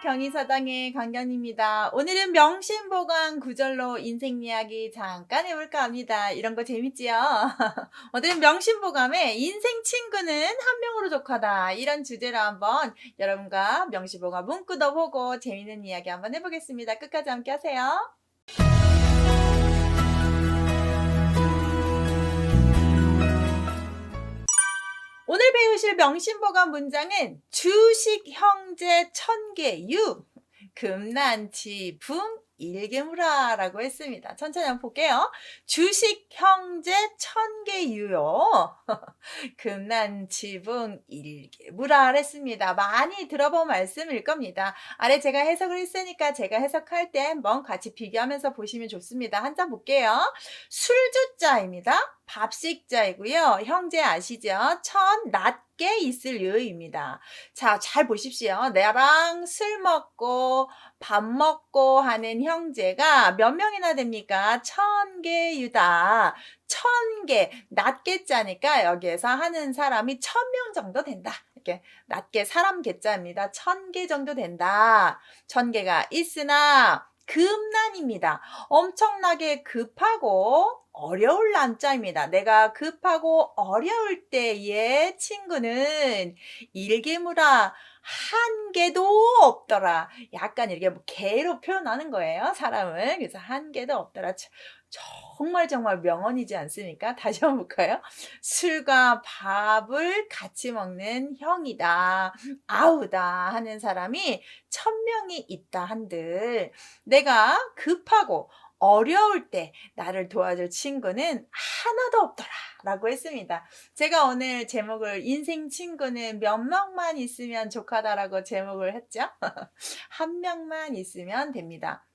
경희사당의 강견입니다. 오늘은 명심보강 구절로 인생 이야기 잠깐 해볼까 합니다. 이런 거 재밌지요? 오늘은 명심보감의 인생 친구는 한 명으로 족하다. 이런 주제로 한번 여러분과 명심보감 문구도 보고 재밌는 이야기 한번 해보겠습니다. 끝까지 함께 하세요. 배우실 명심보감 문장은 주식 형제 천개유 금난치 붕 일개무라라고 했습니다. 천천히 한번 볼게요. 주식 형제 천개유요. 금난치붕 일개무라 했습니다. 많이 들어본 말씀일 겁니다. 아래 제가 해석을 했으니까 제가 해석할 때 한번 같이 비교하면서 보시면 좋습니다. 한장 볼게요. 술주자입니다. 밥식자이고요. 형제 아시죠? 천 낮게 있을 유입니다. 자, 잘 보십시오. 내랑 술 먹고 밥 먹고 하는 형제가 몇 명이나 됩니까? 천 개유다. 천 개, 낮게 자니까 여기에서 하는 사람이 천 명 정도 된다. 이렇게 낮게 사람 개자입니다. 천 개 정도 된다. 천 개가 있으나 급난입니다. 엄청나게 급하고 어려울 난자입니다. 내가 급하고 어려울 때의 친구는 일개무라 한 개도 없더라. 약간 이렇게 뭐 개로 표현하는 거예요. 사람을. 그래서 한 개도 없더라. 정말 정말 명언이지 않습니까? 다시 한번 볼까요? 술과 밥을 같이 먹는 형이다. 아우다 하는 사람이 천 명이 있다 한들 내가 급하고 어려울 때 나를 도와줄 친구는 하나도 없더라. 라고 했습니다. 제가 오늘 제목을 인생 친구는 몇 명만 있으면 좋하다라고 제목을 했죠. 한 명만 있으면 됩니다.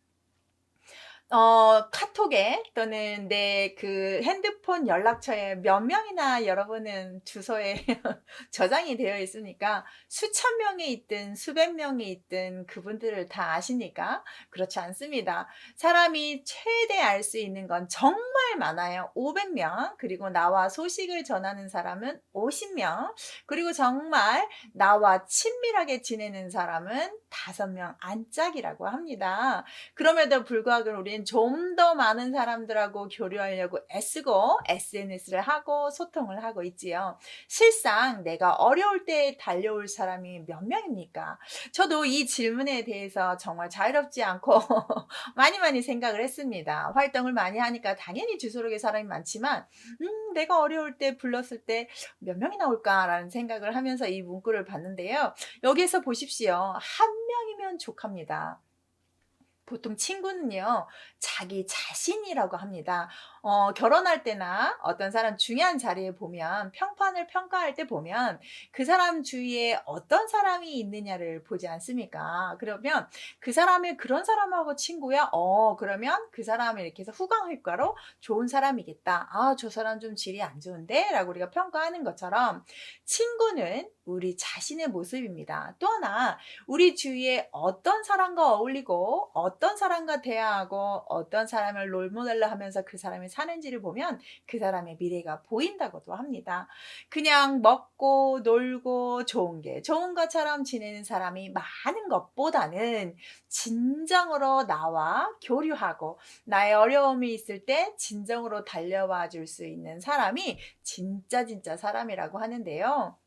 어, 카톡에 또는 내 그 핸드폰 연락처에 몇 명이나 여러분은 주소에 저장이 되어 있으니까 수천 명이 있든 수백 명이 있든 그분들을 다 아시니까 그렇지 않습니다. 사람이 최대 알 수 있는 건 정말 많아요. 500명. 그리고 나와 소식을 전하는 사람은 50명. 그리고 정말 나와 친밀하게 지내는 사람은 5명 안짝이라고 합니다. 그럼에도 불구하고 우리는 좀 더 많은 사람들하고 교류하려고 애쓰고 SNS를 하고 소통을 하고 있지요. 실상 내가 어려울 때 달려올 사람이 몇 명입니까? 저도 이 질문에 대해서 정말 자유롭지 않고 많이 많이 생각을 했습니다. 활동을 많이 하니까 당연히 주소록의 사람이 많지만 음, 내가 어려울 때 불렀을 때 몇 명이 나올까라는 생각을 하면서 이 문구를 봤는데요. 여기에서 보십시오. 한 명이면 족합니다. 보통 친구는요, 자기 자신이라고 합니다. 어, 결혼할 때나 어떤 사람 중요한 자리에 보면 평판을 평가할 때 보면 그 사람 주위에 어떤 사람이 있느냐를 보지 않습니까? 그러면 그 사람이 그런 사람하고 친구야? 어, 그러면 그 사람을 이렇게 해서 후광효과로 좋은 사람이겠다. 아, 저 사람 좀 질이 안 좋은데? 라고 우리가 평가하는 것처럼 친구는 우리 자신의 모습입니다. 또 하나, 우리 주위에 어떤 사람과 어울리고 사람과 대화하고 어떤 사람을 롤모델로 하면서 그 사람의 사는지를 보면 그 사람의 미래가 보인다고도 합니다. 그냥 먹고 놀고 좋은 게 좋은 것처럼 지내는 사람이 많은 것보다는 진정으로 나와 교류하고 나의 어려움이 있을 때 진정으로 달려와 줄 수 있는 사람이 진짜 진짜 사람이라고 하는데요.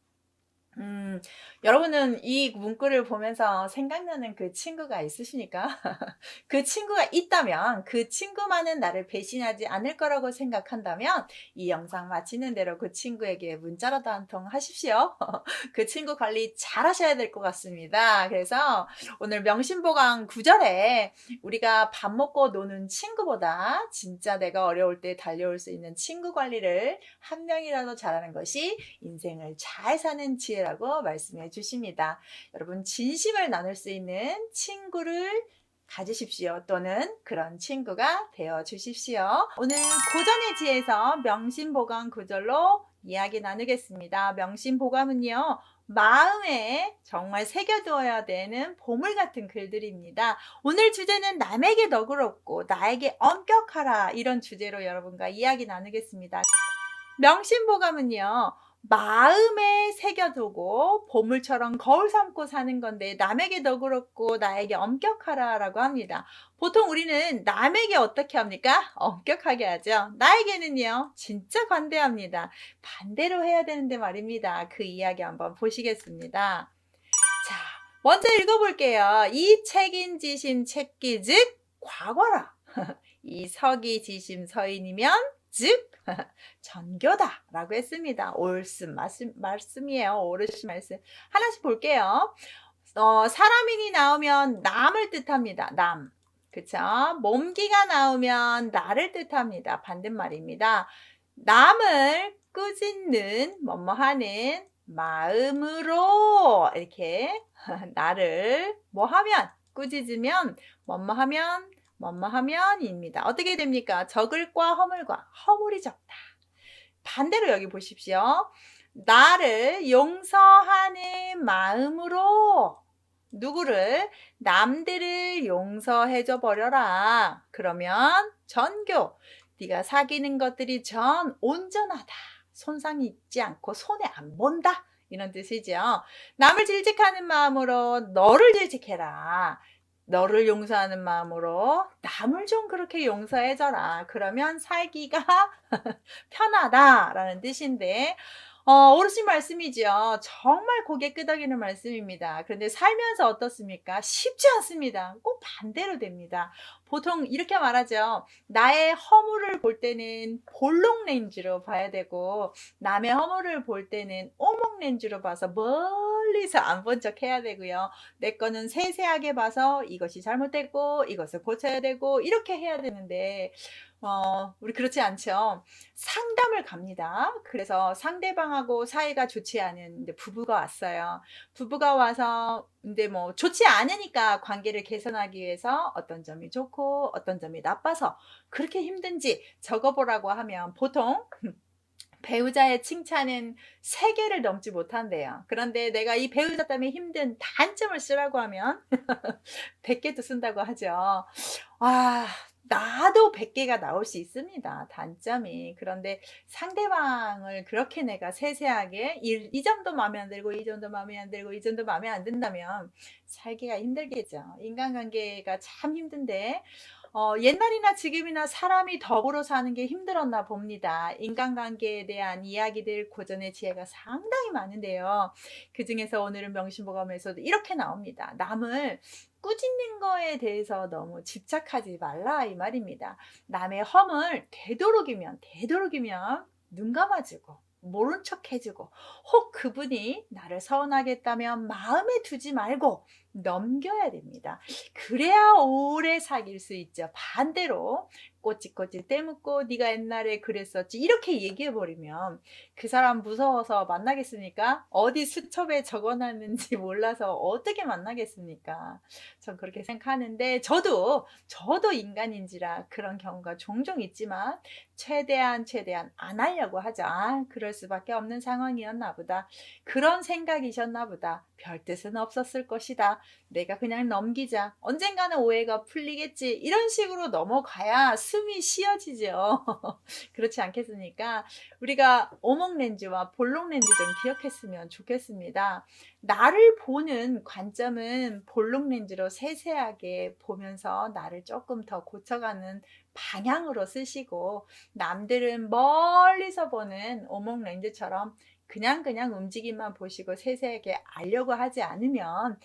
음, 여러분은 이 문구를 보면서 생각나는 그 친구가 있으십니까? 그 친구가 있다면 그 친구만은 나를 배신하지 않을 거라고 생각한다면 이 영상 마치는 대로 그 친구에게 문자라도 한 통 하십시오. 그 친구 관리 잘 하셔야 될 것 같습니다. 그래서 오늘 명심보강 구절에 우리가 밥 먹고 노는 친구보다 진짜 내가 어려울 때 달려올 수 있는 친구 관리를 한 명이라도 잘하는 것이 인생을 잘 사는 지혜라 라고 말씀해 주십니다. 여러분, 진심을 나눌 수 있는 친구를 가지십시오. 또는 그런 친구가 되어 주십시오. 오늘 고전의 지에서 명심보감 구절로 이야기 나누겠습니다. 명심보감은요, 마음에 정말 새겨두어야 되는 보물 같은 글들입니다. 오늘 주제는 남에게 너그럽고 나에게 엄격하라 이런 주제로 여러분과 이야기 나누겠습니다. 명심보감은요, 마음에 새겨두고 보물처럼 거울 삼고 사는 건데 남에게 너그럽고 나에게 엄격하라 라고 합니다. 보통 우리는 남에게 어떻게 합니까? 엄격하게 하죠. 나에게는요, 진짜 관대합니다. 반대로 해야 되는데 말입니다. 그 이야기 한번 보시겠습니다. 자, 먼저 읽어볼게요. 이 책인지심 책기 즉 과거라. 이 서기 지심 서인이면 즉 전교다 라고 했습니다. 옳슨 말씀, 말씀이에요. 옳으신 말씀. 하나씩 볼게요. 어, 사람인이 나오면 남을 뜻합니다. 남. 그쵸? 몸기가 나오면 나를 뜻합니다. 반대말입니다. 남을 꾸짖는 뭐뭐 하는 마음으로 이렇게 나를 뭐 하면 꾸짖으면 뭐뭐 하면 뭐뭐 하면입니다. 어떻게 됩니까? 적을과 허물과 허물이 적다. 반대로 여기 보십시오. 나를 용서하는 마음으로 누구를 남들을 용서해 줘 버려라. 그러면 전교 네가 사귀는 것들이 전 온전하다. 손상이 있지 않고 손해 안 본다. 이런 뜻이죠. 남을 질직하는 마음으로 너를 질직해라. 너를 용서하는 마음으로 남을 좀 그렇게 용서해줘라. 그러면 살기가 편하다라는 뜻인데, 어, 어르신 말씀이죠. 정말 고개 끄덕이는 말씀입니다. 그런데 살면서 어떻습니까? 쉽지 않습니다. 꼭 반대로 됩니다. 보통 이렇게 말하죠. 나의 허물을 볼 때는 볼록 렌즈로 봐야 되고, 남의 허물을 볼 때는 오목 렌즈로 봐서 멀 리서 안 본 척 해야 되고요. 내 거는 세세하게 봐서 이것이 잘못됐고, 이것을 고쳐야 되고, 이렇게 해야 되는데, 어, 우리 그렇지 않죠. 상담을 갑니다. 그래서 상대방하고 사이가 좋지 않은 부부가 왔어요. 부부가 와서 근데 뭐 좋지 않으니까 관계를 개선하기 위해서 어떤 점이 좋고 어떤 점이 나빠서 그렇게 힘든지 적어보라고 하면 보통 배우자의 칭찬은 세 개를 넘지 못한대요. 그런데 내가 이 배우자 때문에 힘든 단점을 쓰라고 하면 100개도 쓴다고 하죠. 아, 나도 100개가 나올 수 있습니다. 단점이. 그런데 상대방을 그렇게 내가 세세하게 이, 이 점도 마음에 안 들고 이 점도 마음에 안 들고 이 점도 마음에 안 든다면 살기가 힘들겠죠. 인간관계가 참 힘든데 어, 옛날이나 지금이나 사람이 더불어 사는 게 힘들었나 봅니다. 인간관계에 대한 이야기들 고전의 지혜가 상당히 많은데요. 그 중에서 오늘은 명심보감에서도 이렇게 나옵니다. 남을 꾸짖는 거에 대해서 너무 집착하지 말라 이 말입니다. 남의 험을 되도록이면 되도록이면 눈 감아주고 모른 척 해주고 혹 그분이 나를 서운하게 했다면 마음에 두지 말고 넘겨야 됩니다. 그래야 오래 사귈 수 있죠. 반대로 꼬치꼬치 떼묻고 네가 옛날에 그랬었지 이렇게 얘기해 버리면 그 사람 무서워서 만나겠습니까? 어디 수첩에 적어놨는지 몰라서 어떻게 만나겠습니까? 전 그렇게 생각하는데 저도 저도 인간인지라 그런 경우가 종종 있지만 최대한 최대한 안 하려고 하죠. 아 그럴 수밖에 없는 상황이었나 보다. 그런 생각이셨나 보다. 별 뜻은 없었을 것이다. 내가 그냥 넘기자. 언젠가는 오해가 풀리겠지. 이런 식으로 넘어가야 숨이 쉬어지죠. 그렇지 않겠습니까? 우리가 오목 렌즈와 볼록 렌즈 좀 기억했으면 좋겠습니다. 나를 보는 관점은 볼록 렌즈로 세세하게 보면서 나를 조금 더 고쳐가는 방향으로 쓰시고 남들은 멀리서 보는 오목 렌즈처럼 그냥 그냥 움직임만 보시고 세세하게 알려고 하지 않으면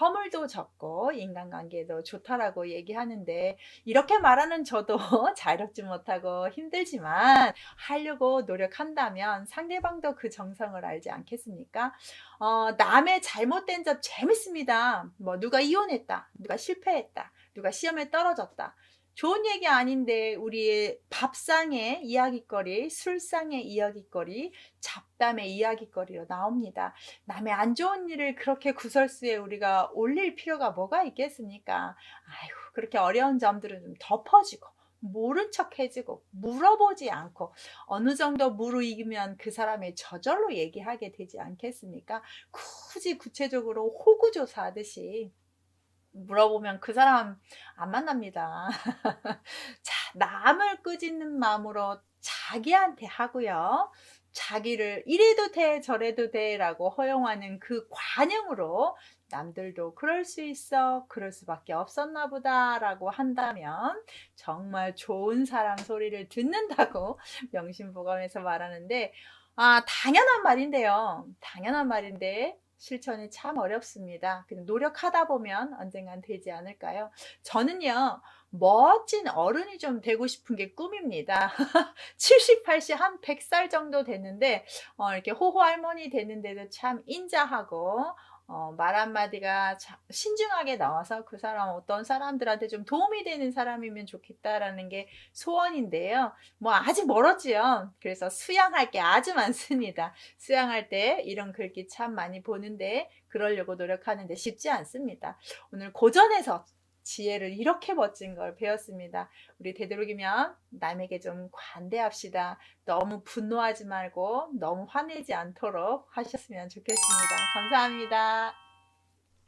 허물도 적고 인간관계도 좋다라고 얘기하는데 이렇게 말하는 저도 자유롭지 못하고 힘들지만 하려고 노력한다면 상대방도 그 정성을 알지 않겠습니까? 어, 남의 잘못된 점 재밌습니다. 뭐 누가 이혼했다, 누가 실패했다, 누가 시험에 떨어졌다. 좋은 얘기 아닌데 우리의 밥상의 이야기거리, 술상의 이야기거리, 잡담의 이야기거리로 나옵니다. 남의 안 좋은 일을 그렇게 구설수에 우리가 올릴 필요가 뭐가 있겠습니까? 아이고, 그렇게 어려운 점들은 좀 덮어지고 모른 척 해지고 물어보지 않고 어느 정도 무르익으면 그 사람의 저절로 얘기하게 되지 않겠습니까? 굳이 구체적으로 호구조사하듯이 물어보면 그 사람 안 만납니다. 자, 남을 꾸짖는 마음으로 자기한테 하고요. 자기를 이래도 돼 저래도 돼 라고 허용하는 그 관용으로 남들도 그럴 수 있어 그럴 수밖에 없었나 보다 라고 한다면 정말 좋은 사람 소리를 듣는다고 명심보감에서 말하는데 아 당연한 말인데요 당연한 말인데 실천이 참 어렵습니다. 노력하다 보면 언젠간 되지 않을까요? 저는요, 멋진 어른이 좀 되고 싶은 게 꿈입니다. 70, 80, 한 100살 정도 됐는데, 어, 이렇게 호호 할머니 됐는데도 참 인자하고, 어, 말 한마디가 자- 신중하게 나와서 그 사람 어떤 사람들한테 좀 도움이 되는 사람이면 좋겠다라는 게 소원인데요. 뭐 아직 멀었지요. 그래서 수양할 게 아주 많습니다. 수양할 때 이런 글귀 참 많이 보는데 그러려고 노력하는데 쉽지 않습니다. 오늘 고전에서 지혜를 이렇게 멋진 걸 배웠습니다. 우리 되도록이면 남에게 좀 관대합시다. 너무 분노하지 말고 너무 화내지 않도록 하셨으면 좋겠습니다. 감사합니다.